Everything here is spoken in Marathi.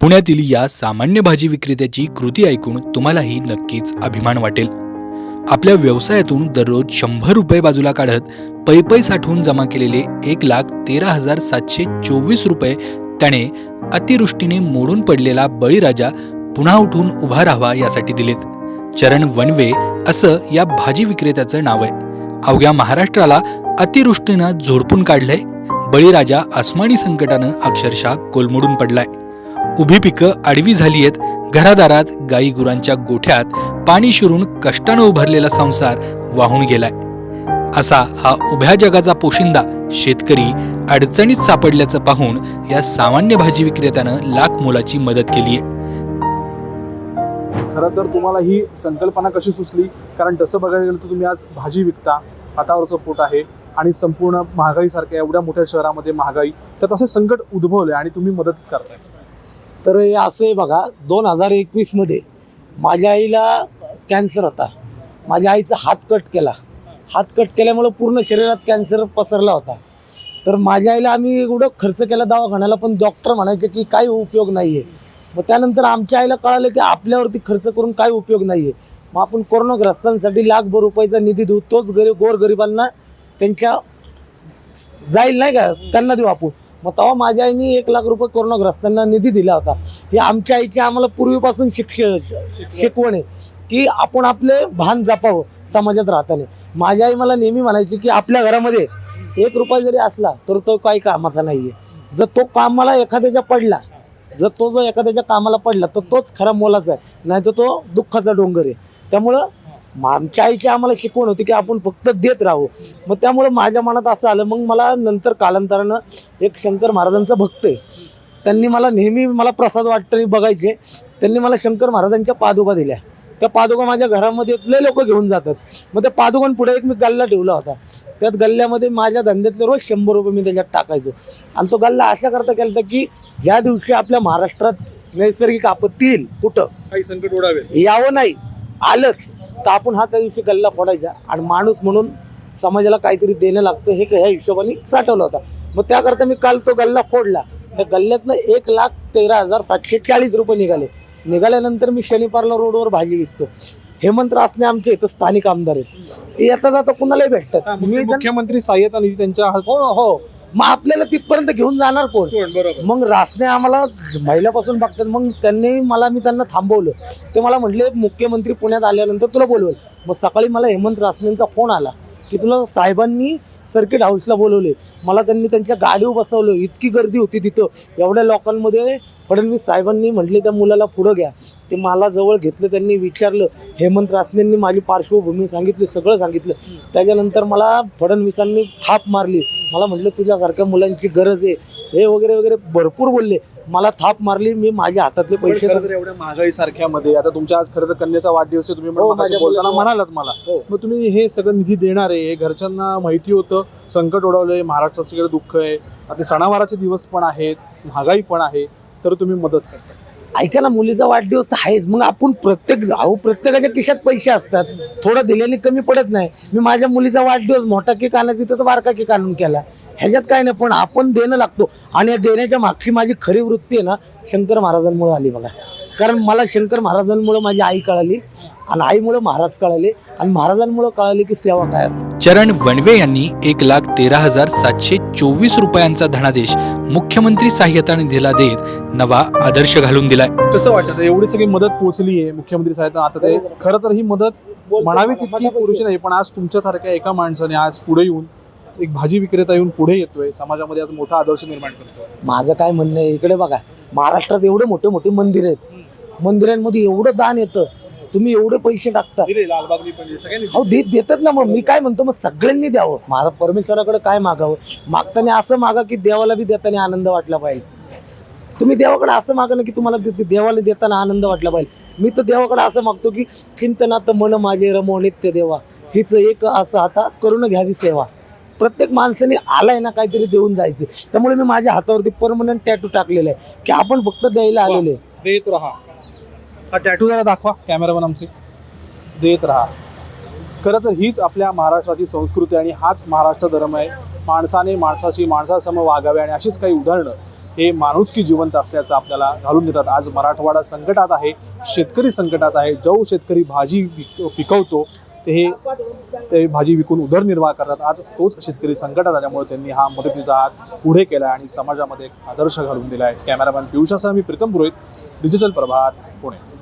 पुण्यातील या सामान्य भाजी विक्रेत्याची कृती ऐकून तुम्हालाही नक्कीच अभिमान वाटेल. आपल्या व्यवसायातून दररोज शंभर रुपये बाजूला काढत पैपै साठवून जमा केलेले एक लाख तेरा हजार सातशे चोवीस रुपये त्याने अतिवृष्टीने मोडून पडलेला बळीराजा पुन्हा उठून उभा राहावा यासाठी दिलेत. चरण वनवे असं या भाजी विक्रेत्याचं नाव आहे. अवघ्या महाराष्ट्राला अतिवृष्टीनं झोडपून काढलंय. बळीराजा आसमानी संकटानं अक्षरशः कोलमडून पडलाय. उभी पिकं आडवी झाली आहेत घरादारात गाई गुरांच्या गोठ्यात पाणी शिरून कष्टानं उभारलेला संसार वाहून गेलाय. असा हा उभ्या जगाचा पोशिंदा शेतकरी अडचणीत सापडल्याचं पाहून या सामान्य भाजी विक्रेत्यानं लाख मोलाची मदत केली आहे खरं तर तुम्हाला ही संकल्पना कशी सुचली? कारण तसं बघायला गेलं तर तुम्ही आज भाजी विकता हातावरचं पोट आहे आणि संपूर्ण महागाईसारख्या एवढ्या मोठ्या शहरामध्ये महागाई तर तसं संकट उद्भवलं आणि तुम्ही मदत करताय. तर हे असं आहे बघा दोन हजार एकवीसमध्ये माझ्या आईला कॅन्सर होता. माझ्या आईचा हात कट केला. हात कट केल्यामुळं पूर्ण शरीरात कॅन्सर पसरला होता. तर माझ्या आईला आम्ही एवढं खर्च केला दवाखान्याला पण डॉक्टर म्हणायचे की काही उपयोग नाही आहे मग त्यानंतर आमच्या आईला कळालं की आपल्यावरती खर्च करून काही उपयोग नाही आहे मग आपण कोरोनाग्रस्तांसाठी लाखभर रुपयाचा निधी देऊ तोच गरीब गोरगरिबांना त्यांच्या जाईल नाही का? त्यांना देऊ आपण. मग तेव्हा माझ्या आईने एक लाख रुपये कोरोनाग्रस्तांना निधी दिला होता. हे आमच्या आईची आम्हाला पूर्वीपासून शिक्ष शिकवण आहे की आपण आपले भान जपावं समाजात राहताना. माझी आई मला नेहमी म्हणायची की आपल्या घरामध्ये एक रुपया जरी असला तर तो काही कामाचा नाही आहे जर तो कामाला एखाद्याच्या पडला जर तो जर एखाद्याच्या कामाला पडला तर तोच खरा मोलाचा आहे. नाही तर तो दुःखाचा डोंगर आहे. त्यामुळं आमच्या आईची आम्हाला शिकवण होती की आपण फक्त देत राहू मग त्यामुळं माझ्या मनात असं आलं. मग मला नंतर कालांतरानं एक शंकर महाराजांचा भक्त आहे. त्यांनी मला नेहमी मला प्रसाद वाटतं बघायचे. त्यांनी मला शंकर महाराजांच्या पादुका दिल्या. त्या पादुका माझ्या घरामध्ये लय लोक घेऊन जातात. मग त्या पादुकांपुढे एक मी गल्ला ठेवला होता. त्यात गल्ल्यामध्ये माझ्या धंद्यातले रोज शंभर रुपये मी त्याच्यात टाकायचो. आणि तो गल्ला अशा करता केला होता की ज्या दिवशी आपल्या महाराष्ट्रात नैसर्गिक आपत्ती येईल कुठं? काही संकट ओढावे यावं नाही. आलंच. तर आपण हा त्या दिवशी गल्ला फोडायचा. आणि माणूस म्हणून समाजाला काहीतरी देणं लागतं हे ह्या हिशोबाने साठवला होता. मग त्याकरता मी काल तो गल्ला फोडला. त्या गल्ल्यातनं एक लाख तेरा हजार सातशे चाळीस रुपये निघाले. निघाल्यानंतर मी शनिवारला रोडवर भाजी विकतो. हेमंत रासने आमचे इथं स्थानिक आमदार आहेत. ते येता जाता कुणालाही भेटतात. मुख्यमंत्री सहाय्यता निधी त्यांच्या हो हो. मग आपल्याला तिथपर्यंत घेऊन जाणार कोण? बरोबर. मग रासने आम्हाला महिल्यापासून बघतात. मग त्यांनी मला मी त्यांना थांबवलं. ते मला म्हटले मुख्यमंत्री पुण्यात आल्यानंतर तुला बोलवेल. मग सकाळी मला हेमंत रासनेंचा फोन आला. की तुला साहेबांनी सर्किट हाऊसला बोलवले. मला त्यांनी त्यांच्या गाडीवर बसवलं. इतकी गर्दी होती तिथं. एवढ्या लोकांमध्ये फडणवीस साहेबांनी म्हटले त्या मुलाला पुढं घ्या. ते मला जवळ घेतलं त्यांनी विचारलं. हेमंत रासनेंनी माझी पार्श्वभूमी सांगितली सगळं सांगितलं. त्याच्यानंतर मला फडणवीसांनी थाप मारली. मला म्हटलं तुझ्यासारख्या मुलांची गरज आहे. हे वगैरे वगैरे भरपूर बोलले. मला थाप मारली मी माझ्या हातातले पैसे एवढ्या महागाई सारख्या मध्ये आता तुमच्या आज खरं तर कन्याचा वाढदिवस आहे तुम्ही हो, बोलताना म्हणालात मला. हो. मग तुम्ही हे सगळं निधी देणार आहे हे घरच्यांना माहिती होतं संकट ओढवलंय महाराष्ट्रात सगळं दुःख आहे. आता सणावाराचे दिवस पण आहेत महागाई पण आहे तर तुम्ही मदत करता. ऐका ना मुलीचा वाढदिवस तर आहेच. मग आपण प्रत्येक अहो प्रत्येकाच्या खिशात पैसे असतात. थोडं दिल्याने कमी पडत नाही. मी माझ्या मुलीचा वाढदिवस मोठा केक आणायचा तिथं तर बारका केक आणून केला. ह्याच्यात काय नाही पण आपण देणं लागतो. आणि या देण्याच्या मागची माझी खरी वृत्ती आहे ना शंकर महाराजांमुळे आली बघा. कारण मला शंकर महाराजांमुळे माझी आई कळाली आणि आईमुळे महाराज कळाले आणि महाराजांमुळे कळाले की सेवा काय असते. चरण वनवे यांनी एक लाख तेरा हजार सातशे चोवीस रुपयांचा धनादेश मुख्यमंत्री सहाय्यता निधीला देत नवा आदर्श घालून दिलाय. कसं वाटतं? एवढी सगळी मदत पोहोचली आहे मुख्यमंत्री साहेब आता ते खरं तर ही मदत म्हणावी तितकी पुरुषी नाही पण आज तुमच्यासारख्या एका माणसाने आज पुढे येऊन एक भाजी विक्रेता येऊन पुढे येतोय समाजामध्ये आज मोठा आदर्श निर्माण करतोय. माझं काय म्हणणं आहे इकडे बघा महाराष्ट्रात एवढे मोठे मोठे मंदिर आहेत. मंदिरांमध्ये एवढं दान येतं तुम्ही एवढे पैसे टाकता. दिले लालबागनी पण दिले, सगळ्यांनी अहो देत देतात ना मग मी काय म्हणतो मग सगळ्यांनी द्यावं. महारा परमेश्वराकडे काय मागावं? मागताना असं मागा की देवाला बी देताना आनंद वाटला पाहिजे. तुम्ही देवाकडे असं मागा ना की तुम्हाला दे- देवाला देताना आनंद वाटला पाहिजे. मी तर देवाकडे असं मागतो की चिंतनात मन माझे रमो नित्य देवा. हीच एक असं आता करून घ्यावी सेवा. प्रत्येक माणसाने आलाय ना काहीतरी देऊन जायचं. त्यामुळे मी माझ्या हातावरती परमनंट टॅटू टाकलेला आहे. की आपण फक्त द्यायला आलेले देत राहा. हा टॅटू जरा दाखवा कॅमेरामन आमचे. देत राहा. खरं तर हीच आपल्या महाराष्ट्राची संस्कृती आणि हाच महाराष्ट्र धर्म आहे. माणसाने माणसाची माणसासमोर वागावे आणि अशीच काही उदाहरणं हे माणुसकी जिवंत असल्याचं आपल्याला घालून देतात. आज मराठवाडा संकटात आहे शेतकरी संकटात आहे. जो शेतकरी भाजी पिकवतो ते हे ते भाजी विकून उदरनिर्वाह करतात. आज तोच शेतकरी संकटात आल्यामुळे त्यांनी हा मदतीचा हात पुढे केला आणि समाजामध्ये एक आदर्श घालून दिला आहे. कॅमेरामॅन पियुषासह मी प्रीतम पुरोहित डिजिटल प्रभात पुणे.